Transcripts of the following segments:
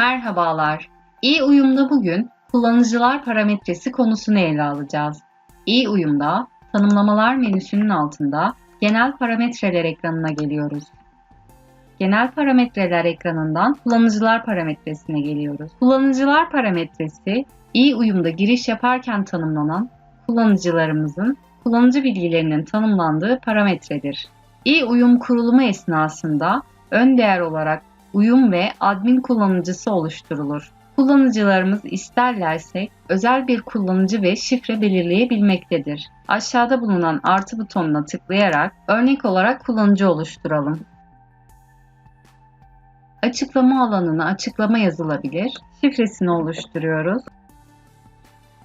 Merhabalar. İyi uyumda bugün kullanıcılar parametresi konusunu ele alacağız. İyi uyumda tanımlamalar menüsünün altında genel parametreler ekranına geliyoruz. Genel parametreler ekranından kullanıcılar parametresine geliyoruz. Kullanıcılar parametresi iyi uyumda giriş yaparken tanımlanan kullanıcılarımızın kullanıcı bilgilerinin tanımlandığı parametredir. İyi uyum kurulumu esnasında ön değer olarak uyum ve admin kullanıcısı oluşturulur. Kullanıcılarımız isterlerse özel bir kullanıcı ve şifre belirleyebilmektedir. Aşağıda bulunan artı butonuna tıklayarak örnek olarak kullanıcı oluşturalım. Açıklama alanına açıklama yazılabilir. Şifresini oluşturuyoruz.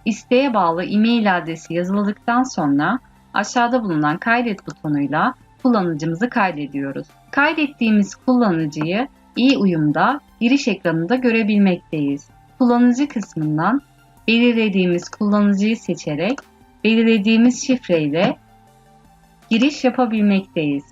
İsteğe bağlı e-mail adresi yazıldıktan sonra aşağıda bulunan kaydet butonuyla kullanıcımızı kaydediyoruz. Kaydettiğimiz kullanıcıyı iyi uyumda giriş ekranında görebilmekteyiz. Kullanıcı kısmından belirlediğimiz kullanıcıyı seçerek belirlediğimiz şifreyle giriş yapabilmekteyiz.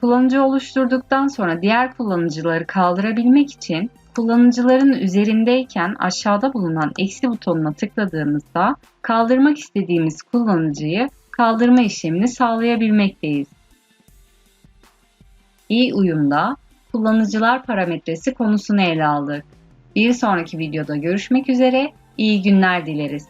Kullanıcı oluşturduktan sonra diğer kullanıcıları kaldırabilmek için kullanıcıların üzerindeyken aşağıda bulunan eksi butonuna tıkladığımızda kaldırmak istediğimiz kullanıcıyı kaldırma işlemini sağlayabilmekteyiz. İyi uyumda kullanıcılar parametresi konusunu ele aldık. Bir sonraki videoda görüşmek üzere, iyi günler dileriz.